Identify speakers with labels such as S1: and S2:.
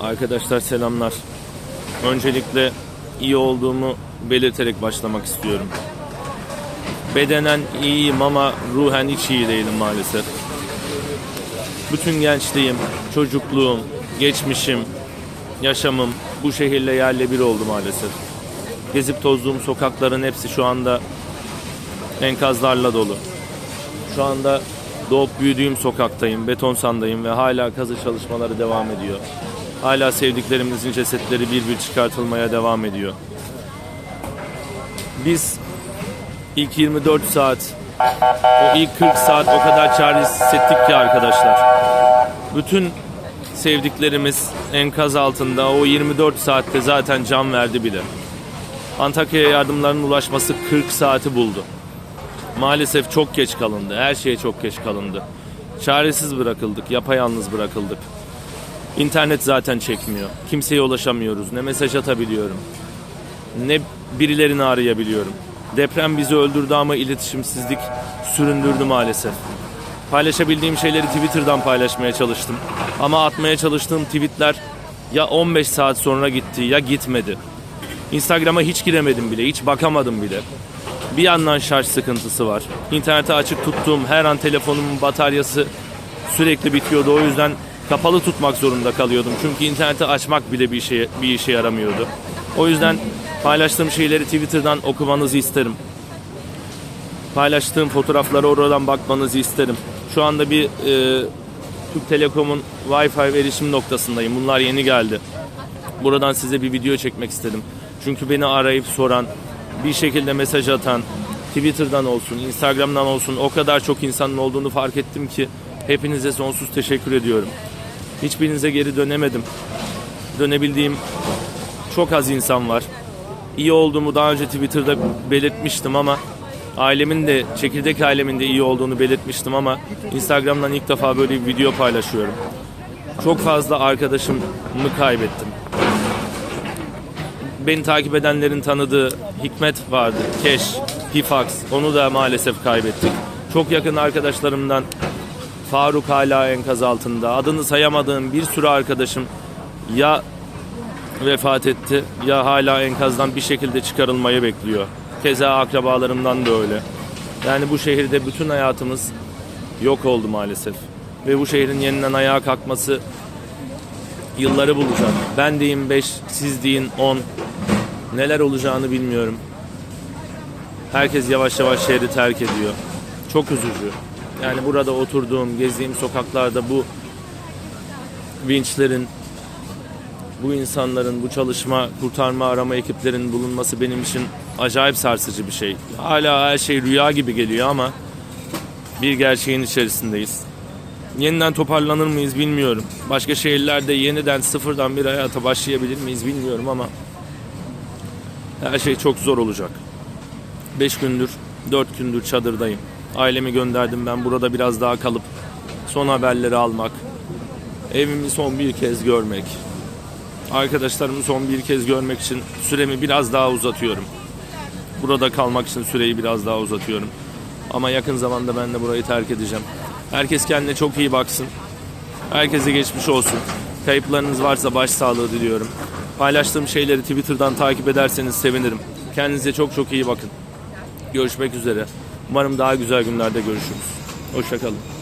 S1: Arkadaşlar selamlar. Öncelikle iyi olduğumu belirterek başlamak istiyorum. Bedenen iyiyim ama ruhen hiç iyi değilim maalesef. Bütün gençliğim, çocukluğum, geçmişim, yaşamım bu şehirle yerle bir oldu maalesef. Gezip tozduğum sokakların hepsi şu anda enkazlarla dolu. Şu anda doğup büyüdüğüm sokaktayım, Betonsan'dayım ve hala kazı çalışmaları devam ediyor. Hala sevdiklerimizin cesetleri bir bir çıkartılmaya devam ediyor. Biz ilk 24 saat, o ilk 40 saat o kadar çaresiz hissettik ki arkadaşlar. Bütün sevdiklerimiz enkaz altında o 24 saatte zaten can verdi bile. Antakya'ya yardımların ulaşması 40 saati buldu. Maalesef çok geç kalındı. Her şeye çok geç kalındı. Çaresiz bırakıldık, yapayalnız bırakıldık. İnternet zaten çekmiyor. Kimseye ulaşamıyoruz. Ne mesaj atabiliyorum. Ne birilerini arayabiliyorum. Deprem bizi öldürdü ama iletişimsizlik süründürdü maalesef. Paylaşabildiğim şeyleri Twitter'dan paylaşmaya çalıştım. Ama atmaya çalıştığım tweetler ya 15 saat sonra gitti ya gitmedi. Instagram'a hiç giremedim bile, hiç bakamadım bile. Bir yandan şarj sıkıntısı var. İnternete açık tuttuğum her an telefonumun bataryası sürekli bitiyordu. O yüzden kapalı tutmak zorunda kalıyordum. Çünkü interneti açmak bile bir işe, bir işe yaramıyordu. O yüzden paylaştığım şeyleri Twitter'dan okumanızı isterim. Paylaştığım fotoğraflara oradan bakmanızı isterim. Şu anda bir e, Türk Telekom'un Wi-Fi erişim noktasındayım. Bunlar yeni geldi. Buradan size bir video çekmek istedim. Çünkü beni arayıp soran, bir şekilde mesaj atan, Twitter'dan olsun, Instagram'dan olsun o kadar çok insanın olduğunu fark ettim ki hepinize sonsuz teşekkür ediyorum. Hiçbirinize geri dönemedim. Dönebildiğim çok az insan var. İyi olduğumu daha önce Twitter'da belirtmiştim ama ailemin de çekirdek ailemin de iyi olduğunu belirtmiştim ama Instagram'dan ilk defa böyle bir video paylaşıyorum. Çok fazla arkadaşımı kaybettim beni takip edenlerin tanıdığı Hikmet vardı. Keş, Hifax. Onu da maalesef kaybettik. Çok yakın arkadaşlarımdan Faruk hala enkaz altında. Adını sayamadığım bir sürü arkadaşım ya vefat etti ya hala enkazdan bir şekilde çıkarılmayı bekliyor. Keza akrabalarımdan da öyle. Yani bu şehirde bütün hayatımız yok oldu maalesef. Ve bu şehrin yeniden ayağa kalkması yılları bulacak. Ben deyin 5, siz deyin 10. Neler olacağını bilmiyorum. Herkes yavaş yavaş şehri terk ediyor. Çok üzücü. Yani burada oturduğum, gezdiğim sokaklarda bu vinçlerin, bu insanların, bu çalışma, kurtarma, arama ekiplerinin bulunması benim için acayip sarsıcı bir şey. Hala her şey rüya gibi geliyor ama bir gerçeğin içerisindeyiz. Yeniden toparlanır mıyız bilmiyorum. Başka şehirlerde yeniden sıfırdan bir hayata başlayabilir miyiz bilmiyorum ama her şey çok zor olacak. 5 gündür, 4 gündür çadırdayım. Ailemi gönderdim ben burada biraz daha kalıp son haberleri almak. Evimi son bir kez görmek. Arkadaşlarımı son bir kez görmek için süremi biraz daha uzatıyorum. Burada kalmak için süreyi biraz daha uzatıyorum. Ama yakın zamanda ben de burayı terk edeceğim. Herkes kendine çok iyi baksın. Herkese geçmiş olsun. Kayıplarınız varsa başsağlığı diliyorum. Paylaştığım şeyleri Twitter'dan takip ederseniz sevinirim. Kendinize çok çok iyi bakın. Görüşmek üzere. Umarım daha güzel günlerde görüşürüz. Hoşçakalın.